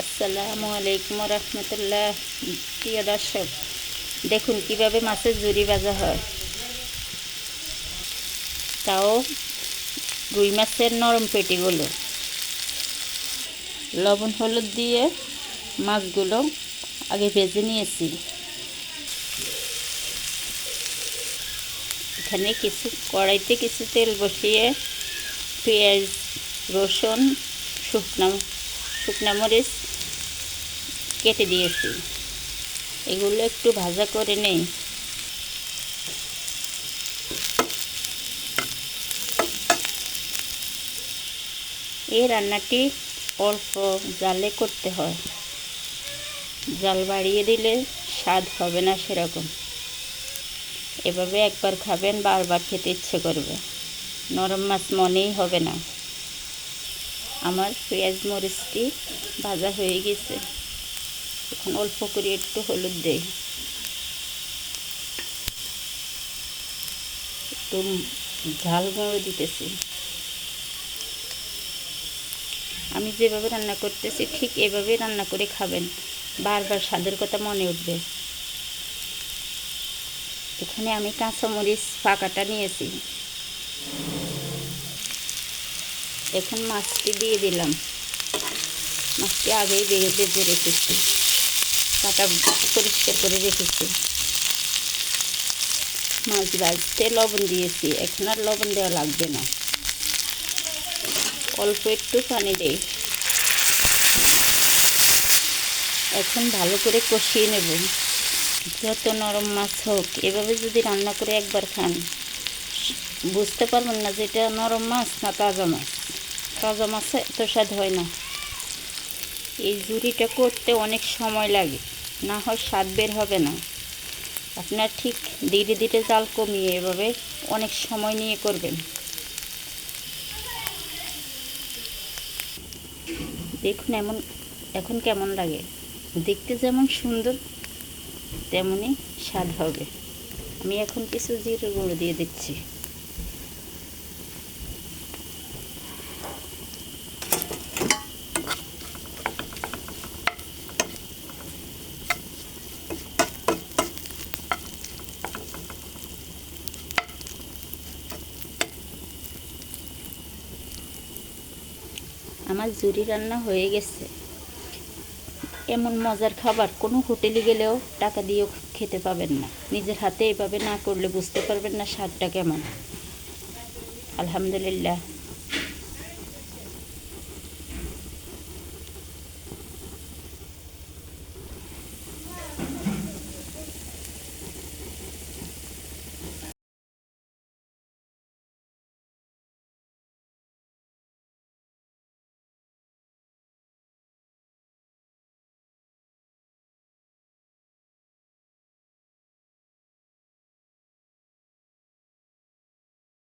আসসালামু আলাইকুম রহমতুল্লাহ। প্রিয় দর্শক, দেখুন কীভাবে মাছের জুড়ি ভাজা হয়। তাও রুই মাছের নরম পেটিগুলো। লবণ হলুদ দিয়ে মাছগুলো আগে ভেজে নিয়েছি। এখানে কিছু কড়াইতে কিছু তেল বসিয়ে পেঁয়াজ, রসুন, শুকনো শুকনো মরিচ কেটে দিয়েছি। এগুলো একটু ভাজা করে নেই। এই রান্নাটি অল্প জালে করতে হয়। জাল বাড়িয়ে দিলে স্বাদ হবে না সেরকম। এভাবে একবার খাবেন, বারবার খেতে ইচ্ছে করবে। নরম মাছ মনেই হবে না। আমার পেঁয়াজ মরিচটি ভাজা হয়ে গেছে। এখন অল্প করে একটু হলুদ দেই। একটু ঝাল গুঁড়ো দিতেছি। আমি যেভাবে রান্না করতেছি, ঠিক এভাবেই রান্না করে খাবেন। বারবার স্বাদের কথা মনে উঠবে। এখানে আমি কাঁচামরিচ পাকাটা নিয়েছি। এখন মাছটি দিয়ে দিলাম। মাছটি আগেই বেগে বেজে রেখেছি। কাটা পরিষ্কার করে রেখেছি। মাছ ভাজতে লবণ দিয়েছি। এখন আর লবণ দেওয়া লাগবে না। অল্প একটু পানি দেই। এখন ভালো করে কষিয়ে নেব। যত নরম মাছ হোক। এভাবে যদি রান্না করে একবার খান, বুঝতে পারবেন না যে এটা নরম মাছ না তাজা মাছ। তাজা মাছে এত স্বাদ হয় না। এই জুড়িটা করতে অনেক সময় লাগে, না হয় স্বাদ বের হবে না। আপনার ঠিক ধীরে ধীরে জাল কমিয়ে এভাবে অনেক সময় নিয়ে করবেন। দেখুন এমন, এখন কেমন লাগে। দেখতে যেমন সুন্দর তেমনই স্বাদ হবে। আমি এখন কিছু জিরে গুঁড়ো দিয়ে দিচ্ছি। আমার জুরি রান্না হয়ে গেছে। এমন মজার খাবার কোনো হোটেলে গেলেও টাকা দিয়েও খেতে পাবেন না। নিজের হাতে এভাবে না করলে বুঝতে পারবেন না স্বাদটা কেমন। আলহামদুলিল্লাহ।